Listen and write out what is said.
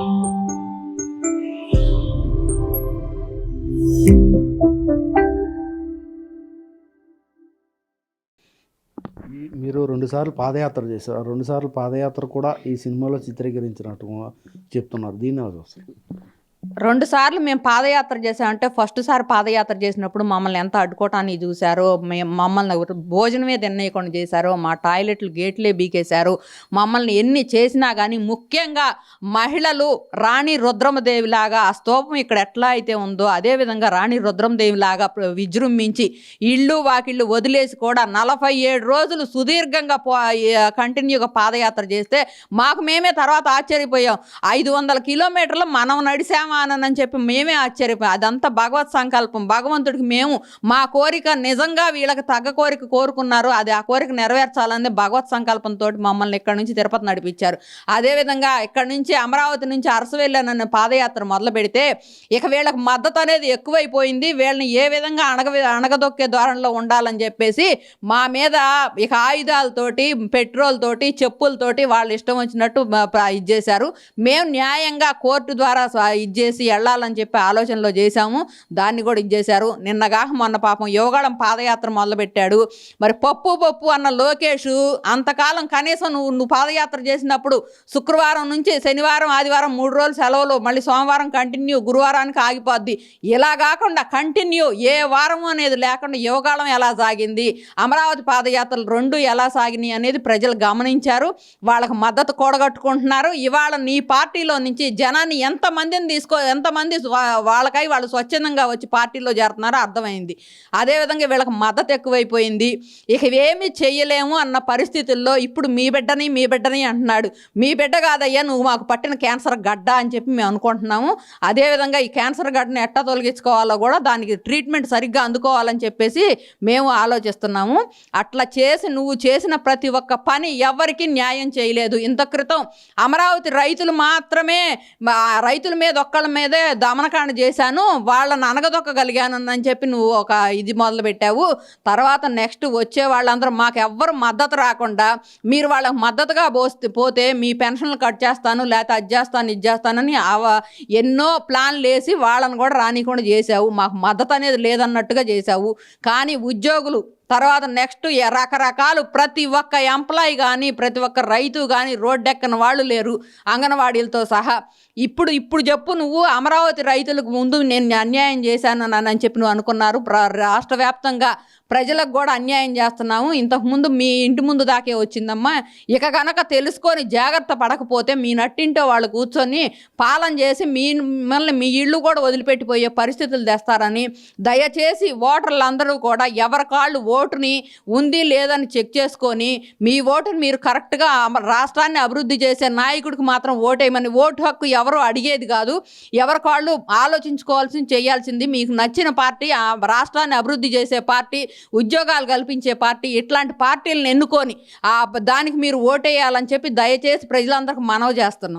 మీరు రెండుసార్లు పాదయాత్ర చేశారు. రెండుసార్లు పాదయాత్ర కూడా ఈ సినిమాలో చిత్రీకరించినట్టు చెప్తున్నారు. దీన్ని ఎలా చూస్తారు రెండు సార్లు మేము పాదయాత్ర చేసామంటే ఫస్ట్ సారి పాదయాత్ర చేసినప్పుడు మమ్మల్ని ఎంత అడ్డుకోవటానికి చూశారో మేము మమ్మల్ని భోజనమే తినేయకుండా చేశారో మా టాయిలెట్లు గేట్లే బీకేశారు. మమ్మల్ని ఎన్ని చేసినా కానీ ముఖ్యంగా మహిళలు రాణి రుద్రమదేవిలాగా ఆ స్తూపం ఇక్కడ ఎట్లా అయితే ఉందో అదే విధంగా రాణి రుద్రమదేవి లాగా విజృంభించి ఇళ్ళు వాకిళ్ళు వదిలేసి కూడా నలభై ఏడు రోజులు సుదీర్ఘంగా పో కంటిన్యూగా పాదయాత్ర చేస్తే మాకు మేమే తర్వాత ఆశ్చర్యపోయాం. ఐదు వందల కిలోమీటర్లు మనం నడిసామా అని చెప్పి మేమే ఆశ్చర్యపోయాం. అదంతా భగవత్ సంకల్పం. భగవంతుడికి మేము మా కోరిక నిజంగా వీళ్ళకి తగ్గ కోరిక కోరుకున్నారు. అది ఆ కోరిక నెరవేర్చాలని భగవత్ సంకల్పంతో మమ్మల్ని ఇక్కడ నుంచి తిరుపతి నడిపించారు. అదేవిధంగా ఇక్కడ నుంచి అమరావతి నుంచి అరసు నన్ను పాదయాత్ర మొదలు పెడితే ఇక వీళ్ళకి మద్దతు అనేది ఎక్కువైపోయింది. వీళ్ళని ఏ విధంగా అణగ అణగదొక్కే ధోరణిలో ఉండాలని చెప్పేసి మా మీద ఇక ఆయుధాలతోటి పెట్రోల్ తోటి చెప్పులతోటి వాళ్ళు ఇష్టం వచ్చినట్టు ఇది చేశారు. మేము న్యాయంగా కోర్టు ద్వారా ఇది చేసి వెళ్ళాలని చెప్పి ఆలోచనలో చేశాము. దాన్ని కూడా ఇది చేశారు. నిన్నగాక మొన్న పాపం యోగాళం పాదయాత్ర మొదలుపెట్టాడు. మరి పప్పు పప్పు అన్న లోకేష్ అంతకాలం కనీసం నువ్వు నువ్వు పాదయాత్ర చేసినప్పుడు శుక్రవారం నుంచి శనివారం ఆదివారం మూడు రోజులు సెలవులు మళ్ళీ సోమవారం కంటిన్యూ గురువారానికి ఆగిపోద్ది. ఇలా కాకుండా కంటిన్యూ ఏ వారం అనేది లేకుండా యోగాళం ఎలా సాగింది అమరావతి పాదయాత్రలు రెండు ఎలా సాగినాయి అనేది ప్రజలు గమనించారు. వాళ్ళకి మద్దతు కూడగట్టుకుంటున్నారు. ఇవాళ నీ పార్టీలో నుంచి జనాన్ని ఎంతమందిని తీసుకో ఎంతమంది వాళ్ళకై వాళ్ళు స్వచ్ఛందంగా వచ్చి పార్టీలో చేరుతున్నారో అర్థమైంది. అదేవిధంగా వీళ్ళకి మద్దతు ఎక్కువైపోయింది. ఇక ఏమి చేయలేము అన్న పరిస్థితుల్లో ఇప్పుడు మీ బిడ్డని మీ బిడ్డని అంటున్నాడు. మీ బిడ్డ కాదయ్యా నువ్వు మాకు పట్టిన క్యాన్సర్ గడ్డ అని చెప్పి మేము అనుకుంటున్నాము. అదేవిధంగా ఈ క్యాన్సర్ గడ్డని ఎట్టా తొలగించుకోవాలో కూడా దానికి ట్రీట్మెంట్ సరిగ్గా అందుకోవాలని చెప్పేసి మేము ఆలోచిస్తున్నాము. అట్లా చేసి నువ్వు చేసిన ప్రతి ఒక్క పని ఎవరికి న్యాయం చేయలేదు. ఇంత క్రితం అమరావతి రైతులు మాత్రమే రైతుల మీద ఒక్కళ్ళ మీదే దమనకాండ చేశాను వాళ్ళని అనగదొక్కగలిగానని అని చెప్పి నువ్వు ఒక ఇది మొదలు పెట్టావు తర్వాత నెక్స్ట్ వచ్చే వాళ్ళందరూ మాకు ఎవ్వరు మద్దతు రాకుండా మీరు వాళ్ళకి మద్దతుగా పోస్తే పోతే మీ పెన్షన్లు కట్ చేస్తాను లేకపోతే అది చేస్తాను ఇది చేస్తానని ఎన్నో ప్లాన్లు వేసి వాళ్ళని కూడా రానికుండా చేసావు మాకు మద్దతు అనేది లేదన్నట్టుగా చేసావు కానీ ఉద్యోగులు తర్వాత నెక్స్ట్ రకరకాలు ప్రతి ఒక్క ఎంప్లాయి కానీ ప్రతి ఒక్క రైతు కానీ రోడ్డెక్కని వాళ్ళు లేరు. అంగన్వాడీలతో సహా. ఇప్పుడు ఇప్పుడు చెప్పు నువ్వు అమరావతి రైతులకు ముందు నేను అన్యాయం చేశాను అని అని చెప్పి నువ్వు అనుకున్నారు. ప్ర- రాష్ట్ర వ్యాప్తంగా ప్రజలకు కూడా అన్యాయం చేస్తున్నాము. ఇంతకుముందు మీ ఇంటి ముందు దాకే వచ్చిందమ్మా. ఇక కనుక తెలుసుకొని జాగ్రత్త పడకపోతే మీ నట్టింటో వాళ్ళు కూర్చొని పాలన చేసి మీ మిమ్మల్ని మీ ఇళ్ళు కూడా వదిలిపెట్టిపోయే పరిస్థితులు తెస్తారని దయచేసి ఓటర్లందరూ కూడా ఎవరి కాళ్ళు ఓటుని ఉంది లేదని చెక్ చేసుకొని మీ ఓటుని మీరు కరెక్ట్గా రాష్ట్రాన్ని అభివృద్ధి చేసే నాయకుడికి మాత్రం ఓటేయమని ఓటు హక్కు ఎవరు అడిగేది కాదు. ఎవరి కాళ్ళు ఆలోచించుకోవాల్సింది చేయాల్సింది మీకు నచ్చిన పార్టీ ఆ రాష్ట్రాన్ని అభివృద్ధి చేసే పార్టీ ఉద్యోగాలు కల్పించే పార్టీ ఇట్లాంటి పార్టీలను ఎన్నుకొని దానికి మీరు ఓటేయాలని చెప్పి దయచేసి ప్రజలందరికీ మనవి చేస్తున్నాం.